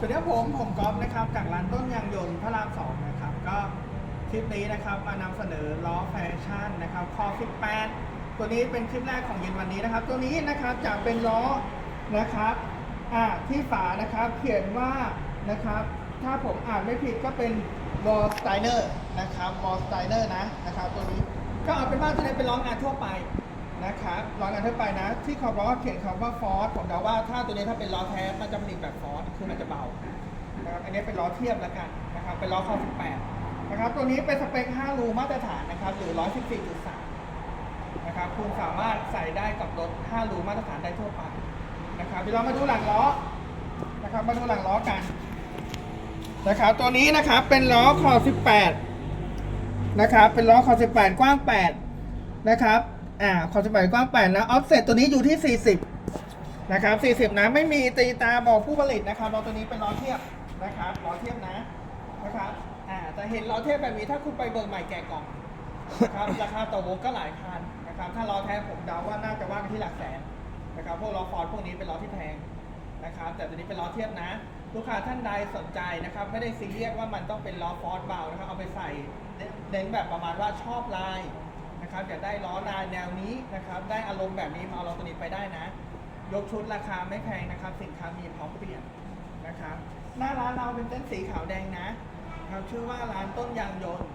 สวัสดีครับผม ผมก๊อฟนะครับ จากร้านต้นยางยนต์พระรามสองนะครับ ก็คลิปนี้นะครับมานำเสนอล้อแฟชั่นนะครับคอ18 ตัวนี้เป็นคลิปแรกของเย็นวันนี้นะครับ ตัวนี้นะครับจะเป็นล้อนะครับอ่าที่ฝานะครับเขียนว่านะครับ ถ้าผมอ่านไม่ผิดก็เป็นวอลสไตเนอร์นะครับวอลสไตเนอร์นะนะครับ ตัวนี้ก็เอาเป็นว่าตัวนี้เป็นล้องานทั่วไป นะครับล้องานทั่วไปนะ ที่เขาบอกว่าเขียนคำว่าฟอสผมเดาว่าถ้าตัวนี้ถ้าเป็นล้อแท้มันจะผลิตแบบฟอสคือมันจะเบานะครับอันนี้เป็นล้อเทียบแล้วกันนะครับเป็นล้อคอ18นะครับตัวนี้เป็นสเปค 5 รูมาตรฐานนะครับหรือ114.3นะครับคุณสามารถใส่ได้กับรถ 5 รูมาตรฐานได้ทั่วไปนะครับเดี๋ยวเรามาดูหลังล้อนะครับมาดูหลังล้อกันนะครับตัวนี้นะครับเป็นล้อคอ18นะครับเป็นล้อคอ18 กว้าง 8 นะครับ อ่าคอนสมัยกว้าง8แล้วออฟเซตตัวนี้อยู่ที่ 40 นะครับ 40 นะ ไม่มีตีตาบอกผู้ผลิตนะครับล้อตัวนี้เป็นล้อเทียบนะครับล้อเทียบนะนะครับอ่าจะเห็นล้อเทียบแบบนี้ถ้าคุณไปเบิร์ใหม่แกะกล่องนะครับราคาต่อวงก็หลายพันนะครับถ้าล้อแท้ผมเดาว่าน่าจะว่ากันที่หลักแสนนะครับพวกล้อฟอร์ดพวกนี้เป็นล้อที่แพงนะครับแต่ตัวนี้เป็นล้อเทียบนะ ลูกค้าท่านใดสนใจนะครับไม่ได้ซีเรียสว่ามันต้องเป็นล้อฟอร์ดเบานะครับเอาไปใส่เน้นแบบประมาณว่าชอบลาย นะครับอยากได้ล้อลายแนวนี้นะครับได้อารมณ์แบบนี้มาเอาล้อตัวนี้ไปได้นะ ยกชุดราคาไม่แพงนะครับ สินค้ามีพร้อมเปลี่ยนนะครับหน้าร้านเราเป็นเต้นสีขาวแดงนะครับชื่อว่าร้านต้นยางยนต์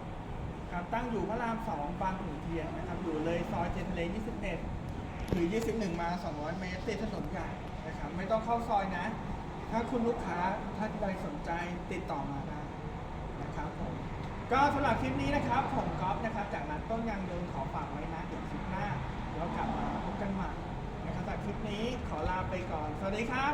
ครับตั้งอยู่พระรามสองบางขุนเทียนนะครับอยู่เลยซอยเจนทะเล21 หรือ 21 มา 200 เมตรติดถนนใหญ่นะครับไม่ต้องเข้าซอยนะ ถ้าคุณลูกค้าท่านใดสนใจติดต่อมาได้นะครับผม ก็สำหรับคลิปนี้นะครับผมก๊อฟนะครับ จากร้านต้นยางยนต์ขอฝากไว้นะเดี๋ยวคลิปหน้าเรากลับมาพบกันใหม่นะครับจากคลิปนี้ขอลาไปก่อน สวัสดีครับ